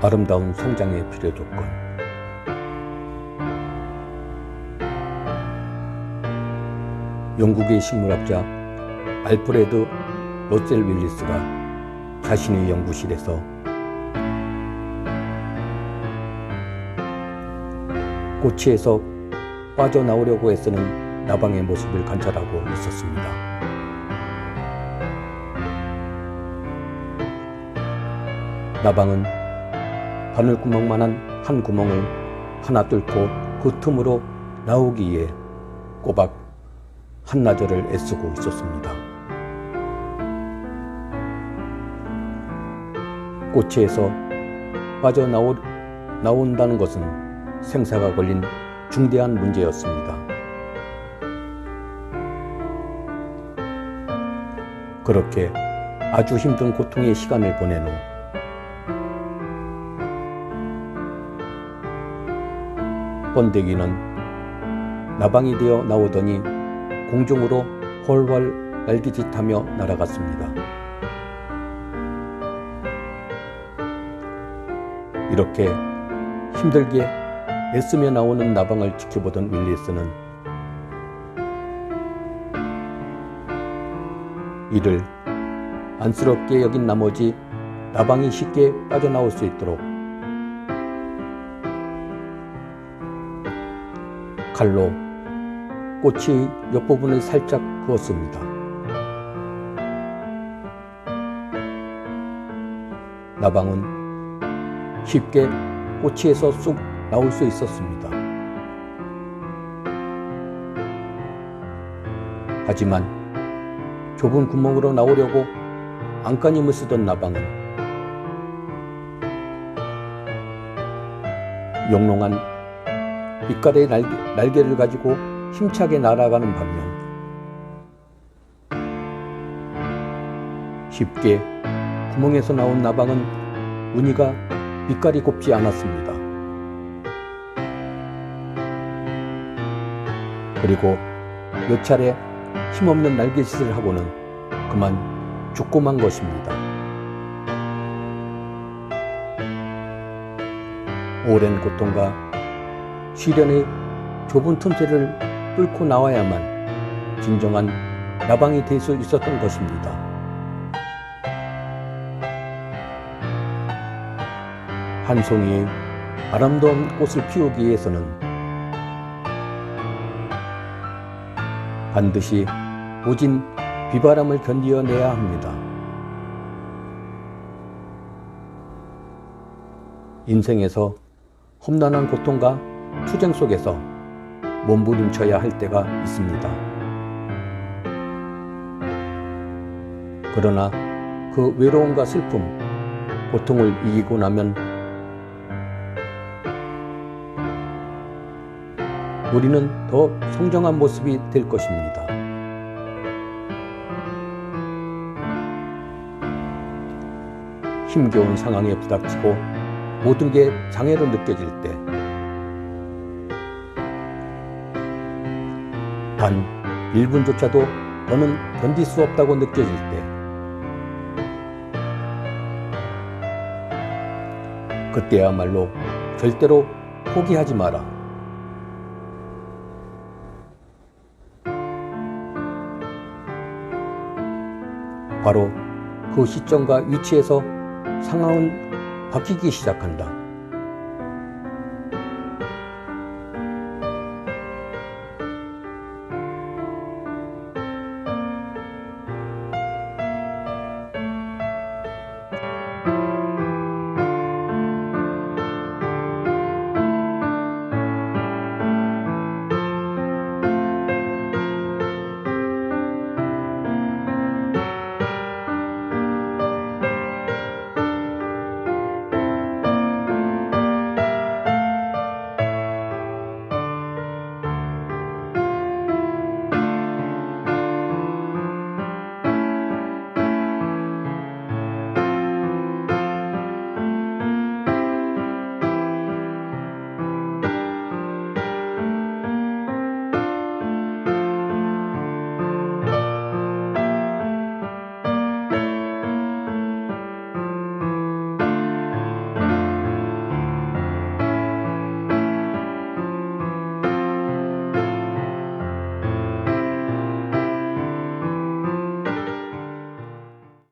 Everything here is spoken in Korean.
아름다운 성장의 필요 조건. 영국의 식물학자 알프레드 로셀 윌리스가 자신의 연구실에서 꼬치에서 빠져나오려고 애쓰는 나방의 모습을 관찰하고 있었습니다. 나방은 바늘구멍만한 한 구멍을 하나 뚫고 그 틈으로 나오기 위해 꼬박 한나절을 애쓰고 있었습니다. 꼬치에서 빠져나오, 나온다는 것은 생사가 걸린 중대한 문제였습니다. 그렇게 아주 힘든 고통의 시간을 보낸 후 번데기는 나방이 되어 나오더니 공중으로 훨훨 날개짓하며 날아갔습니다. 이렇게 힘들게 애쓰며 나오는 나방을 지켜보던 윌리스는 이를 안쓰럽게 여긴 나머지 나방이 쉽게 빠져나올 수 있도록 칼로 꽃의 옆부분을 살짝 그었습니다. 나방은 쉽게 꼬치에서 쑥 나올 수 있었습니다. 하지만 좁은 구멍으로 나오려고 안간힘을 쓰던 나방은 영롱한 빛깔의 날개, 날개를 가지고 힘차게 날아가는 반면 쉽게 구멍에서 나온 나방은 무늬가 빛깔이 곱지 않았습니다. 그리고 몇 차례 힘없는 날개짓을 하고는 그만 죽고 만 것입니다. 오랜 고통과 시련의 좁은 틈새를 뚫고 나와야만 진정한 나방이 될 수 있었던 것입니다. 한 송이의 아름다운 꽃을 피우기 위해서는 반드시 모진 비바람을 견디어내야 합니다. 인생에서 험난한 고통과 투쟁 속에서 몸부림쳐야 할 때가 있습니다. 그러나 그 외로움과 슬픔, 고통을 이기고 나면 우리는 더 성장한 모습이 될 것입니다. 힘겨운 상황에 부닥치고 모든 게 장애로 느껴질 때, 단 1분조차도 너는 견딜 수 없다고 느껴질 때, 그때야말로 절대로 포기하지 마라. 바로 그 시점과 위치에서 상황은 바뀌기 시작한다.